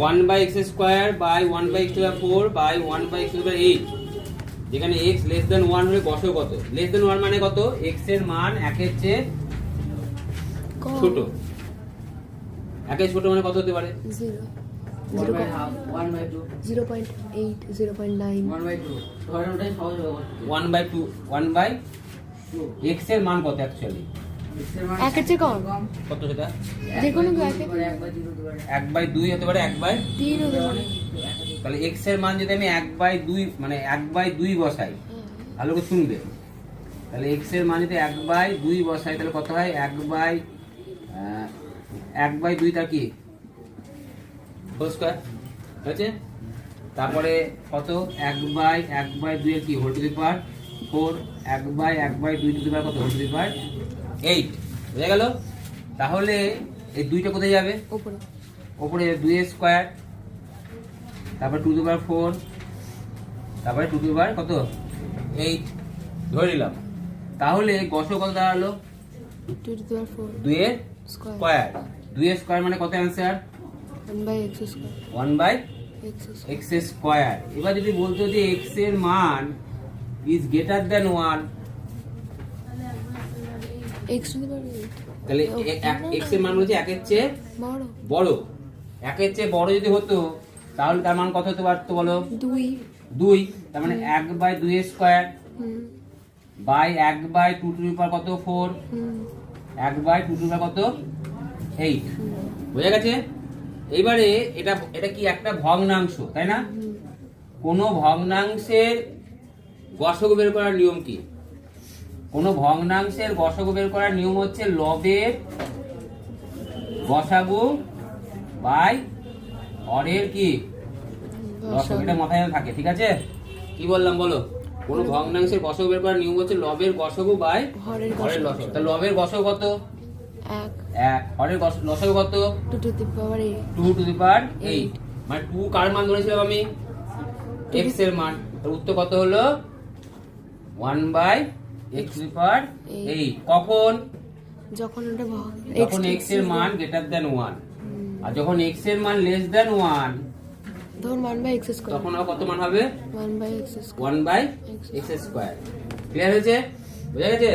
One by x square by one by x square four by one by x square eight যেখানে x less than one হলে বসো কত? Less than one মানে কত? এক্সের মান একের চেয়ে। ছোট। একের ছোট মানে কত হতে পারে? One by half one by two one by two ধরেন ওটাই সহজ হবে one by two one by এক্সের মান কত অ্যাকচুয়ালি একের চেয়ে কম। কত সেটা? যে কোনো এক বাই দুই হতে পারে, এক বাই তিন হতে পারে। তাহলে এক্সের মান যদি আমি এক বাই দুই মানে এক বাই দুই বসাই ভালো করে শুনবে। তাহলে এক্সের মান যদি এক বাই দুই বসাই তাহলে কত হয়? এক বাই এক বাই দুই তার কি? Whole square. হয়েছে তারপরে কত? এক বাই এক বাই দুই এর কি? Whole to the power four এক বাই এক বাই দুই টু দি কত টু দি পাওয়ার এইট বুঝা গেল? তাহলে এই দুইটা কোথায় যাবে? উপরে ওপরে দুই স্কোয়ার তারপর টু টু পাওয়ার ফোর তারপরে টু টু পাওয়ার কত? এইট ধরে নিলাম। তাহলে গসক কত দাঁড়াল? ফোর স্কোয়ার স্কোয়ার স্কোয়ার মানে কত answer one by x square এবার যদি বলতো যে এক্সের মান ইজ গ্রেটার দেন ওয়ান তাহলে এক্সের মান বলছে একের চেয়ে বড়। একের চেয়ে বড় যদি হতো তাহলে তার মান কত হতে পারতো বলো? দুই। দুই। তার মানে এক বাই দুই স্কোয়ার। বাই এক বাই টু টু পার কত? ফোর এক বাই টু টু পার কত? এইট বোঝা গেছে? এইবারে এটা এটা কি একটা ভগ্নাংশ তাই না? কোনো ভগ্নাংশের গসক বের করার নিয়ম কি? কোনো ভগ্নাংশের গসক বের করার নিয়ম হচ্ছে লবের গসাগু বাই হরের কি? দশক এটা মাথায় থাকে ঠিক আছে? কি বললাম বলো? কোন ভগ্নাংশের গসক বের করার নিয়ম হচ্ছে লবের গসক বাই হরের হরের গসক। লসক তা লবের গসক কত? এক। এক। হরের লসক কত? Two to the power eight. Two to the power eight. মানে টু কার মান ধরেছিলাম আমি? এক্সের মান। তার উত্তর কত হলো? One by x two power. Eight কখন? যখন ওটা যখন X এক্সের মান গ্রেটার দেন ওয়ান আর যখন এক্সের মান লেস দেন ওয়ান ধরুন ওয়ান বাই এক্স স্কোয়ার তখন আবার কত মান হবে? One by x square one by X x square clear হয়েছে? বোঝা গেছে?